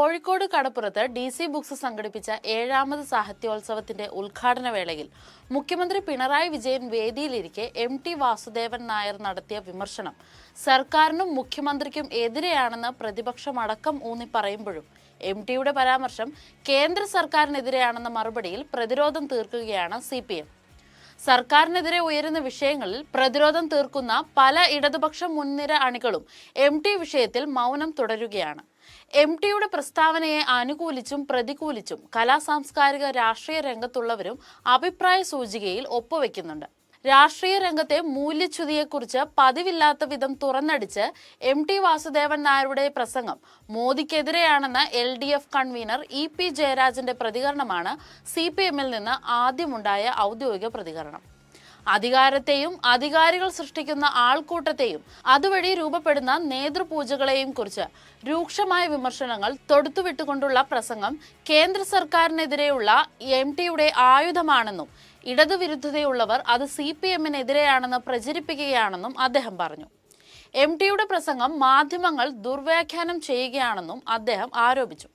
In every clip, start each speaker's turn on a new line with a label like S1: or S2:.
S1: കോഴിക്കോട് കടപ്പുറത്ത് D C books സംഘടിപ്പിച്ച ഏഴാമത് സാഹിത്യോത്സവത്തിന്റെ ഉദ്ഘാടന വേളയിൽ മുഖ്യമന്ത്രി പിണറായി വിജയൻ വേദിയിലിരിക്കെ എം ടി വാസുദേവൻ നായർ നടത്തിയ വിമർശനം സർക്കാരിനും മുഖ്യമന്ത്രിക്കും എതിരെയാണെന്ന് പ്രതിപക്ഷമടക്കം ഊന്നി പറയുമ്പോഴും എം ടിയുടെ പരാമർശം കേന്ദ്ര സർക്കാരിനെതിരെയാണെന്ന മറുപടിയിൽ പ്രതിരോധം തീർക്കുകയാണ് സി പി എം. സർക്കാരിനെതിരെ ഉയരുന്ന വിഷയങ്ങളിൽ പ്രതിരോധം തീർക്കുന്ന പല ഇടതുപക്ഷ മുൻനിര അണികളും എം ടി വിഷയത്തിൽ മൗനം തുടരുകയാണ്. എം ടിയുടെ പ്രസ്താവനയെ അനുകൂലിച്ചും പ്രതികൂലിച്ചും കലാ സാംസ്കാരിക രാഷ്ട്രീയ രംഗത്തുള്ളവരും അഭിപ്രായ സൂചികയിൽ ഒപ്പുവെക്കുന്നുണ്ട്. രാഷ്ട്രീയ രംഗത്തെ മൂല്യച്യുതിയെക്കുറിച്ച് പതിവില്ലാത്ത വിധം തുറന്നടിച്ച് എം ടി വാസുദേവൻ നായരുടെ പ്രസംഗം മോദിക്കെതിരെയാണെന്ന L D F convenor E P ജയരാജന്റെ പ്രതികരണമാണ് സി പി എമ്മിൽ നിന്ന് ആദ്യമുണ്ടായ ഔദ്യോഗിക പ്രതികരണം. അധികാരത്തെയും അധികാരികൾ സൃഷ്ടിക്കുന്ന ആൾക്കൂട്ടത്തെയും അതുവഴി രൂപപ്പെടുന്ന നേതൃപൂജകളെയും കുറിച്ച് രൂക്ഷമായ വിമർശനങ്ങൾ തൊടുത്തുവിട്ടുകൊണ്ടുള്ള പ്രസംഗം കേന്ദ്ര സർക്കാരിനെതിരെയുള്ള എം ടിയുടെ ആയുധമാണെന്നും ഇടതുവിരുദ്ധതയുള്ളവർ അത് സി പി എമ്മിനെതിരെയാണെന്ന് പ്രചരിപ്പിക്കുകയാണെന്നും അദ്ദേഹം പറഞ്ഞു. എം ടിയുടെ പ്രസംഗം മാധ്യമങ്ങൾ ദുർവ്യാഖ്യാനം ചെയ്യുകയാണെന്നും അദ്ദേഹം ആരോപിച്ചു.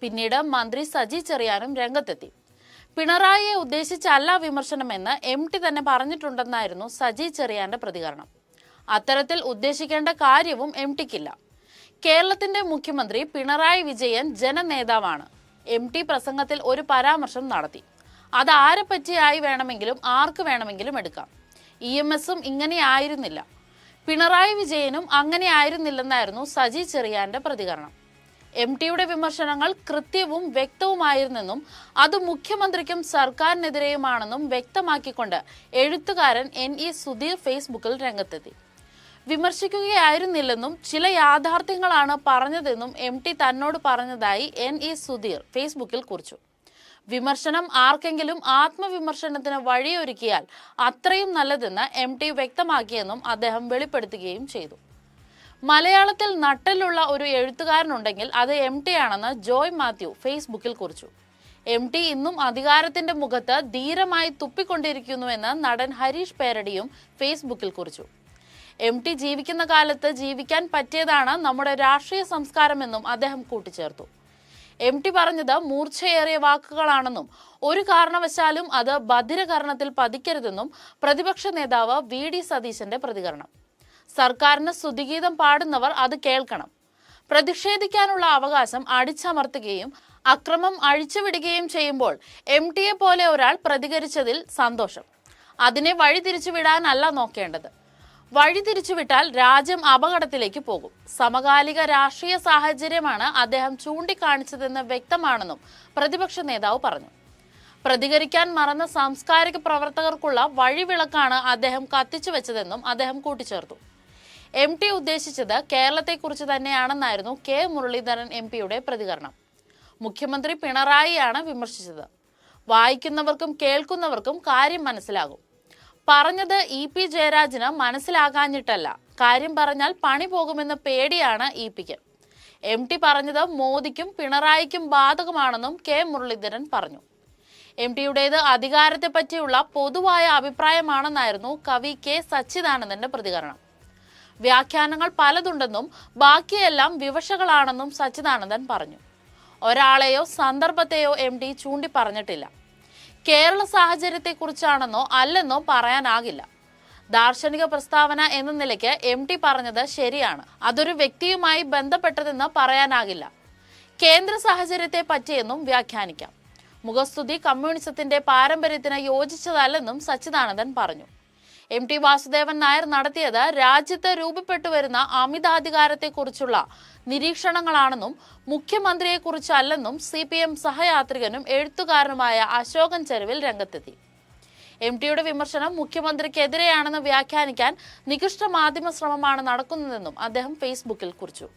S1: പിന്നീട് മന്ത്രി സജി ചെറിയാനും രംഗത്തെത്തി. പിണറായിയെ ഉദ്ദേശിച്ചല്ല വിമർശനമെന്ന് എം ടി തന്നെ പറഞ്ഞിട്ടുണ്ടെന്നായിരുന്നു സജി ചെറിയാന്റെ പ്രതികരണം. അത്തരത്തിൽ ഉദ്ദേശിക്കേണ്ട കാര്യവും എം ടിക്കില്ല. കേരളത്തിന്റെ മുഖ്യമന്ത്രി പിണറായി വിജയൻ ജനനേതാവാണ്. എം ടി പ്രസംഗത്തിൽ ഒരു പരാമർശം നടത്തി. അത് ആരെ പറ്റിയായി വേണമെങ്കിലും ആർക്ക് വേണമെങ്കിലും എടുക്കാം. ഇ എം എസും ഇങ്ങനെയായിരുന്നില്ല പിണറായി വിജയനും അങ്ങനെ ആയിരുന്നില്ലെന്നായിരുന്നു സജി ചെറിയാന്റെ പ്രതികരണം. എം ടിയുടെ വിമർശനങ്ങൾ കൃത്യവും വ്യക്തവുമായിരുന്നെന്നും അത് മുഖ്യമന്ത്രിക്കും സർക്കാരിനെതിരെയുമാണെന്നും വ്യക്തമാക്കിക്കൊണ്ട് എഴുത്തുകാരൻ എൻ ഇ സുധീർ ഫേസ്ബുക്കിൽ രംഗത്തെത്തി. വിമർശിക്കുകയായിരുന്നില്ലെന്നും ചില യാഥാർത്ഥ്യങ്ങളാണ് പറഞ്ഞതെന്നും എം ടി തന്നോട് പറഞ്ഞതായി എൻ ഇ സുധീർ ഫേസ്ബുക്കിൽ കുറിച്ചു. വിമർശനം ആർക്കെങ്കിലും ആത്മവിമർശനത്തിന് വഴിയൊരുക്കിയാൽ അത്രയും നല്ലതെന്ന് എം ടി വ്യക്തമാക്കിയെന്നും അദ്ദേഹം വെളിപ്പെടുത്തുകയും ചെയ്തു. മലയാളത്തിൽ നട്ടലുള്ള ഒരു എഴുത്തുകാരനുണ്ടെങ്കിൽ അത് എം ടി ആണെന്ന് ജോയ് മാത്യു ഫേസ്ബുക്കിൽ കുറിച്ചു. എം ടി ഇന്നും അധികാരത്തിന്റെ മുഖത്ത് ധീരമായി തുപ്പിക്കൊണ്ടിരിക്കുന്നുവെന്ന് നടൻ ഹരീഷ് പേരടിയും ഫേസ്ബുക്കിൽ കുറിച്ചു. എം ടി ജീവിക്കുന്ന കാലത്ത് ജീവിക്കാൻ പറ്റിയതാണ് നമ്മുടെ രാഷ്ട്രീയ സംസ്കാരമെന്നും അദ്ദേഹം കൂട്ടിച്ചേർത്തു. എം ടി പറഞ്ഞത് മൂർച്ചയേറിയ വാക്കുകളാണെന്നും ഒരു കാരണവശാലും അത് ബധിരകരണത്തിൽ പതിക്കരുതെന്നും പ്രതിപക്ഷ നേതാവ് വി ഡി സതീശന്റെ പ്രതികരണം. സർക്കാരിന് സ്തുതിഗീതം പാടുന്നവർ അത് കേൾക്കണം. പ്രതിഷേധിക്കാനുള്ള അവകാശം അടിച്ചമർത്തുകയും അക്രമം അഴിച്ചുവിടുകയും ചെയ്യുമ്പോൾ എം ടിയെ പോലെ ഒരാൾ പ്രതികരിച്ചതിൽ സന്തോഷം. അതിനെ വഴിതിരിച്ചുവിടാനല്ല നോക്കേണ്ടത്. വഴിതിരിച്ചുവിട്ടാൽ രാജ്യം അപകടത്തിലേക്ക് പോകും. സമകാലിക രാഷ്ട്രീയ സാഹചര്യമാണ് അദ്ദേഹം ചൂണ്ടിക്കാണിച്ചതെന്ന് വ്യക്തമാണെന്നും പ്രതിപക്ഷ നേതാവ് പറഞ്ഞു. പ്രതികരിക്കാൻ മറന്ന സാംസ്കാരിക പ്രവർത്തകർക്കുള്ള വഴിവിളക്കാണ് അദ്ദേഹം കത്തിച്ചു വെച്ചതെന്നും അദ്ദേഹം കൂട്ടിച്ചേർത്തു. എം ടി ഉദ്ദേശിച്ചത് കേരളത്തെക്കുറിച്ച് തന്നെയാണെന്നായിരുന്നു കെ മുരളീധരൻ എം പിയുടെ പ്രതികരണം. മുഖ്യമന്ത്രി പിണറായിയാണ് വിമർശിച്ചത്. വായിക്കുന്നവർക്കും കേൾക്കുന്നവർക്കും കാര്യം മനസ്സിലാകും. പറഞ്ഞത് ഇ പി ജയരാജന് മനസ്സിലാകാഞ്ഞിട്ടല്ല. കാര്യം പറഞ്ഞാൽ പണി പോകുമെന്ന പേടിയാണ് ഇ പിക്ക്. എം ടി പറഞ്ഞത് മോദിക്കും പിണറായിക്കും ബാധകമാണെന്നും കെ മുരളീധരൻ പറഞ്ഞു. എം ടിയുടേത് അധികാരത്തെ പറ്റിയുള്ള പൊതുവായ അഭിപ്രായമാണെന്നായിരുന്നു കവി കെ സച്ചിദാനന്ദന്റെ പ്രതികരണം. വ്യാഖ്യാനങ്ങൾ പലതുണ്ടെന്നും ബാക്കിയെല്ലാം വിവശകളാണെന്നും സച്ചിദാനന്ദൻ പറഞ്ഞു. ഒരാളെയോ സന്ദർഭത്തെയോ എം ഡി ചൂണ്ടി പറഞ്ഞിട്ടില്ല കേരള സാഹചര്യത്തെക്കുറിച്ചാണെന്നോ അല്ലെന്നോ പറയാനാകില്ല. ദാർശനിക പ്രസ്താവന എന്ന നിലയ്ക്ക് എം ടി പറഞ്ഞത് ശരിയാണ്. അതൊരു വ്യക്തിയുമായി ബന്ധപ്പെട്ടതെന്ന് പറയാനാകില്ല. കേന്ദ്ര സാഹചര്യത്തെ പറ്റിയെന്നും വ്യാഖ്യാനിക്കാം. മുഖസ്തുതി കമ്മ്യൂണിസത്തിന്റെ പാരമ്പര്യത്തിന് യോജിച്ചതല്ലെന്നും സച്ചിദാനന്ദൻ പറഞ്ഞു. എം ടി വാസുദേവൻ നായർ നടത്തിയത് രാജ്യത്ത് രൂപപ്പെട്ടു വരുന്ന അമിതാധികാരത്തെക്കുറിച്ചുള്ള നിരീക്ഷണങ്ങളാണെന്നും മുഖ്യമന്ത്രിയെക്കുറിച്ചല്ലെന്നും സി പി എം സഹയാത്രികനും എഴുത്തുകാരനുമായ അശോകൻ ചെരുവിൽ രംഗത്തെത്തി. എം ടിയുടെ വിമർശനം മുഖ്യമന്ത്രിക്കെതിരെയാണെന്ന് വ്യാഖ്യാനിക്കാൻ നികൃഷ്ട മാധ്യമ ശ്രമമാണ് നടക്കുന്നതെന്നും അദ്ദേഹം ഫേസ്ബുക്കിൽ കുറിച്ചു.